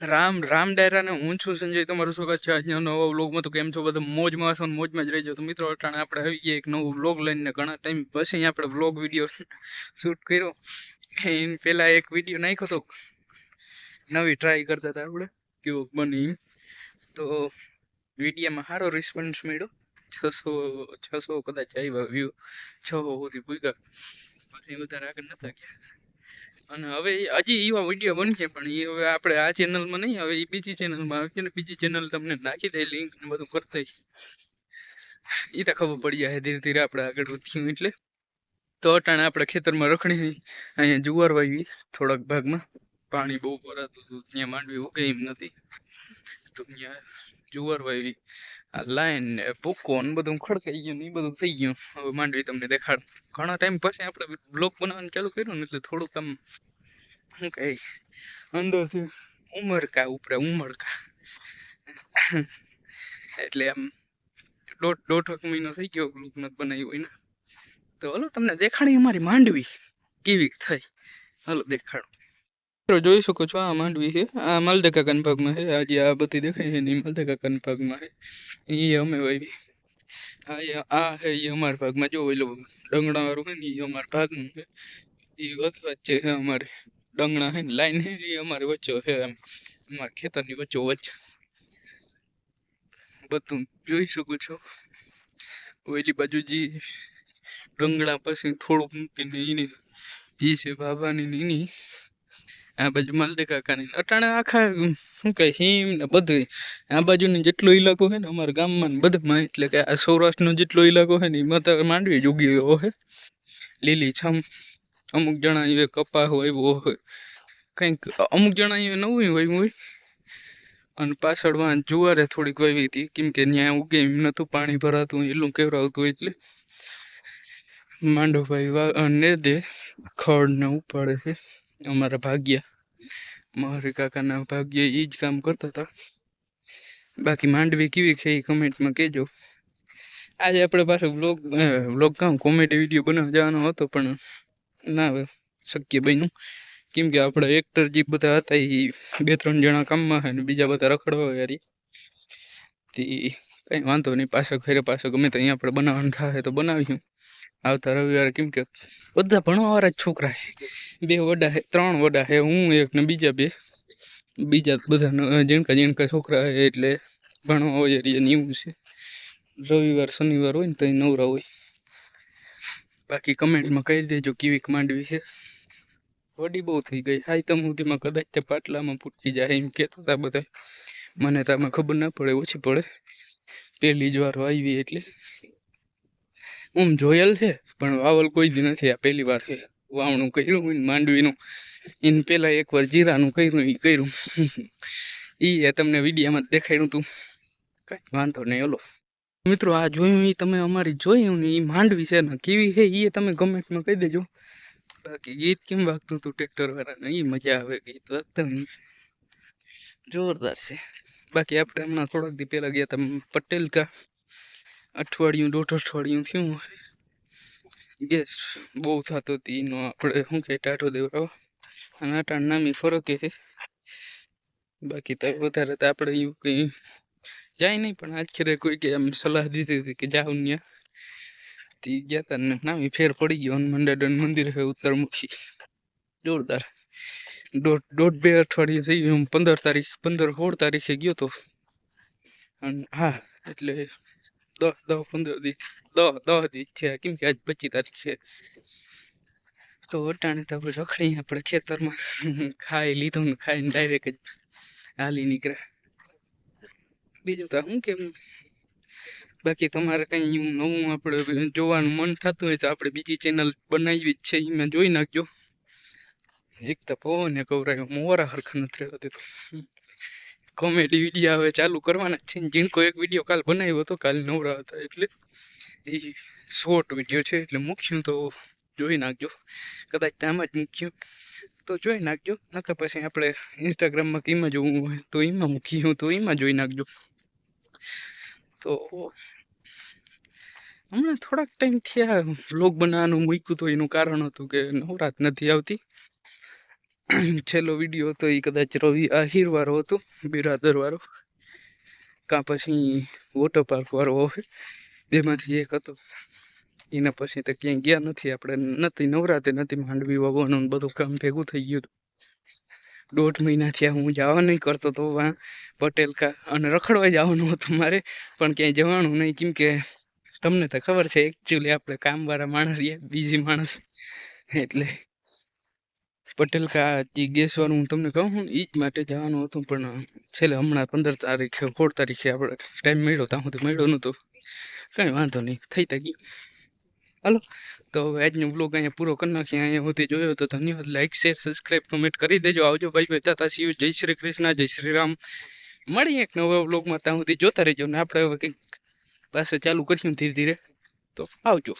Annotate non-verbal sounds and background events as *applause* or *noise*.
રામ રામ ડાયરાને હું છું સંજય, તમારું સ્વાગત છે આજના નવા વ્લોગમાં. તો કેમ છો બધા? મોજમાં હશો મોજમાં જ રહેજો. તો મિત્રો, અટાણે આપણે આવી ગયા એક નવું વ્લોગ લઈને ઘણા ટાઈમ પછી આપણે વ્લોગ વીડિયો શૂટ કર્યો. એની પહેલાં એક વીડિયો નાખ્યો તો નવી ટ્રાય કરતા હતા આપણે. કેવો બની? તો વિડીયામાં સારો રિસ્પોન્સ મળ્યો. છસો છસો કદાચ આવ્યા વ્યૂ છ સુધી પૂગ્યા. પછી વધારે આગળ નતા ગયા. અને હવે હજી એવા વીડિયો બનશે પણ એ હવે આપણે આ ચેનલમાં નહીં, હવે એ બીજી ચેનલમાં આવશે ને બીજી ચેનલ તમને નાખી દે લિંક ને બધું કરતા એ તો ખબર પડી જાય, ધીરે ધીરે આપણે આગળ વધ્યું એટલે. તો અટાણે આપણે ખેતરમાં રખડી અહીંયા જુવાર વાવી થોડાક ભાગમાં. પાણી બહુ ભરાતું હતું, ત્યાં માંડવી ઉગે એમ નથી. તો ત્યાં જુવાર વાવી લાઈન ને ભૂકો ને બધું ખડકાઈ ગયું ને એ બધું થઈ ગયું. હવે માંડવી તમને દેખાડ. ઘણા ટાઈમ પછી આપણે બ્લોગ બનાવવાનું ચાલુ કર્યું ને એટલે થોડુંક આમ, શું કહે અંદરથી ઉમરકા ઉપરે ઉમરકા. એટલે આમ દોઢ દોઢ મહિનો થઈ ગયો બ્લોગ નથી બનાવ્યો હોય ને. તો હલો તમને દેખાડી અમારી માંડવી કેવી થઈ. હલો દેખાડો. જોઈ શકો છો આ માંડવી છે. આ માલદા કાકાના ભાગમાં છે. આજે આ બધી દેખાય છે એની ઈ માલદા છે. એ અમે વાવી આ આ છે એ અમારા ભાગમાં. જો ઓલો ડંગણા વાળું છે ને એ અમારા ભાગનું છે. એ વચ્ચે છે અમારે. ડંગણા છે ને લાઈન છે એ અમારે વચ્ચે છે એમ. અમારા ખેતરની વચ્ચો વચ્ચે. બધું જોઈ શકો છો. ઓલી બાજુ જે ડંગણા પછી થોડુંક મૂકીને એની જે છે બાબાની એની આ બાજુ માલદે કાકાની અટાણે આખા શું કહે હિમ ને બધું આ બાજુનો જેટલો ઇલાકો છે ને અમારા ગામમાં બધામાં, એટલે કે આ સૌરાષ્ટ્રનો જેટલો ઇલાકો છે ને એમાં તો માંડવી જોગી છે લીલી છમ, અમુક જણા એ કપા હોય, એવો હોય. કંઈક અમુક જણા એ નવું હોય હોય. અને પાછળમાં જુવારે થોડીક વાવી હતી, કેમ કે ત્યાં ઉગે એમ નતું, પાણી ભરાતું એટલું કેવરાવતું એટલે. માંડવભાઈ વા અને દે, ખડ ને ઉપાડે છે. અમારા ભાગ્યા, મારી કાકાના ભાગ્ય એ જ કામ કરતા હતા. બાકી માંડવી કેવી છે એ કમેન્ટમાં કહેજો. આજે આપણે પાછો વ્લોગ વ્લોગ કામ કોમેડી વીડિયો બનાવવા જવાનો હતો, પણ ના શક્ય બન્યું. કેમ કે આપણે એક્ટર જે બધા હતા એ બે ત્રણ જણા કામમાં છે ને બીજા બધા રખડવા ગયા રહી તે કંઈ વાંધો નહીં, પાછો ઘરે પાછો ગમે તો અહીંયા આપણે બનાવવાનું થાય તો બનાવીશું. આવતા રવિવારે કેમ કે બધા ભણવાવાળા જ છોકરા છે. બે વડા છે, ત્રણ વડા છે, હું એક ને બીજા બે. બીજા બધા જેણકા જેણકા છોકરા છે એટલે ભણવા હોય એટલે એવું છે. રવિવાર, શનિવાર હોય ને તો નવરા હોય. બાકી કમેન્ટમાં કહી દેજો કેવીક માંડવી છે. વડી બહુ થઈ ગઈ. હાઈ તમ સુધીમાં કદાચ તે પાટલામાં પૂટકી જાય એમ કહેતા હતા બધા. મને તો ખબર ના પડે, ઓછી પડે. પહેલી જ વાર આવી એટલે. આમ જોયેલ છે, પણ વાવલ કોઈ દી નથી. આ પહેલી વાર છે. વાવણું કર્યું હોય માંડવીનું. એને પહેલાં એકવાર જીરાનું કર્યું એ કર્યું. *laughs* એ તમને વિડીયામાં દેખાડ્યું તું. કાંઈ વાંધો નહીં ઓલો મિત્રો, આ જોયું એ તમે અમારી જોયું ને એ માંડવી છે ને કેવી છે એ તમે કમેન્ટમાં કહી દેજો. બાકી ગીત કેમ વાગતું હતું ટ્રેક્ટરવાળાને? એ મજા આવે ગીત વાગતા જોરદાર છે. બાકી આપણે હમણાં થોડાક દી પહેલાં ગયા હતા પટેલ કા અઠવાડિયું, દોઢ અઠવાડિયું થયું. ગેસ બહુ થતો હતી એનો આપણે શું કહે ટાઢો દેવડાવો અને અટાણ નામી ફરક એ બાકી તો વધારે તો આપણે એવું કંઈ જાય નહીં, પણ આખરે કોઈ કે એમ સલાહ દીધી હતી કે જાઓ ત્યાં તે ગયા હતા ને નામી ફેર પડી ગયો હનુમાન દાદાનું મંદિર છે ઉત્તરમુખી જોરદાર. દોઢ દોઢ બે અઠવાડિયે થઈ ગયું પંદર તારીખ, પંદર, સોળ તારીખે ગયો તો. અને હા, એટલે દસ દસ પંદર દી દસ દસ દી છે. કેમ કે આજ પચીસ તારીખ છે. તો અટાણે તો આપણે રખડી આપણે ખેતરમાં. ખાઈ લીધું ને ખાઈને ડાયરેક્ટ જ હાલી નીકળ્યા. બીજું તો શું કેમ? બાકી તમારે કંઈ નવું આપણે જોવાનું મન થતું હોય તો આપણે બીજી ચેનલ બનાવી જ છે. એમાં જોઈ નાખજો એક તો પવને કવરાય મોરા હરખા નથી રહેવા દેતો કોમેડી વીડિયો હવે ચાલુ કરવાના છે જીણકો એક વીડિયો કાલ બનાવ્યો હતો, કાલ નવરા હતા એટલે એ શોર્ટ વીડિયો છે એટલે મૂક્યું તો જોઈ નાખજો. કદાચ આમાં જ મૂક્યું તો જોઈ નાખજો. નકર પછી આપણે ઇન્સ્ટાગ્રામમાં કે એમાં જોવું હોય તો એમાં મૂક્યું તો એમાં જોઈ નાખજો. તો હમણાં થોડાક ટાઈમ થયા બ્લોગ બનાવવાનું મૂક્યું તો એનું કારણ હતું કે નવરાત નથી આવતી. *clears throat* છેલ્લો વીડિયો હતો એ કદાચ રવિ આહિરવાળો હતો બિરાદરવાળો કાં પછી વોટર પાર્ક વાળો હોય જેમાંથી એક હતો. એના પછી તો ક્યાંય ગયા નથી આપણે. નથી નવરાતે નથી માંડવી વાવવાનું બધું કામ ભેગું થઈ ગયું હતું. દોઢ મહિનાથી આ હું જવા નહીં કરતો તો વાં પટેલ કા અને રખડવા જવાનું હતું મારે. પણ ક્યાંય જવાનું નહીં. કેમ કે તમને તો ખબર છે એકચ્યુઅલી આપણે કામવાળા માણસ બીજી માણસ. એટલે પટેલ કા જે ગેસ હું તમને કહું ને એ જ માટે જવાનું હતું, પણ છેલ્લે હમણાં પંદર તારીખે, સોળ તારીખે આપણે ટાઈમ મળ્યો ત્યાં સુધી મળ્યો નહોતો. કાંઈ વાંધો નહીં, થઈ તા ગયું. હાલો, તો આજનો બ્લોગ અહીંયા પૂરો કરી નાખીએ. અહીંયા સુધી જોયો તો ધન્યવાદ. લાઈક શેર સબસ્ક્રાઈબ કમેન્ટ કરી દેજો. આવજો ભાઈ ભાઈ તાતા શિવ જય શ્રી કૃષ્ણ, જય શ્રી રામ. મળીએ એક નવા બ્લોગમાં ત્યાં સુધી. જોતા રહેજો ને આપણે હવે કંઈક પાસે ચાલુ કરીશું ધીરે ધીરે. તો આવજો.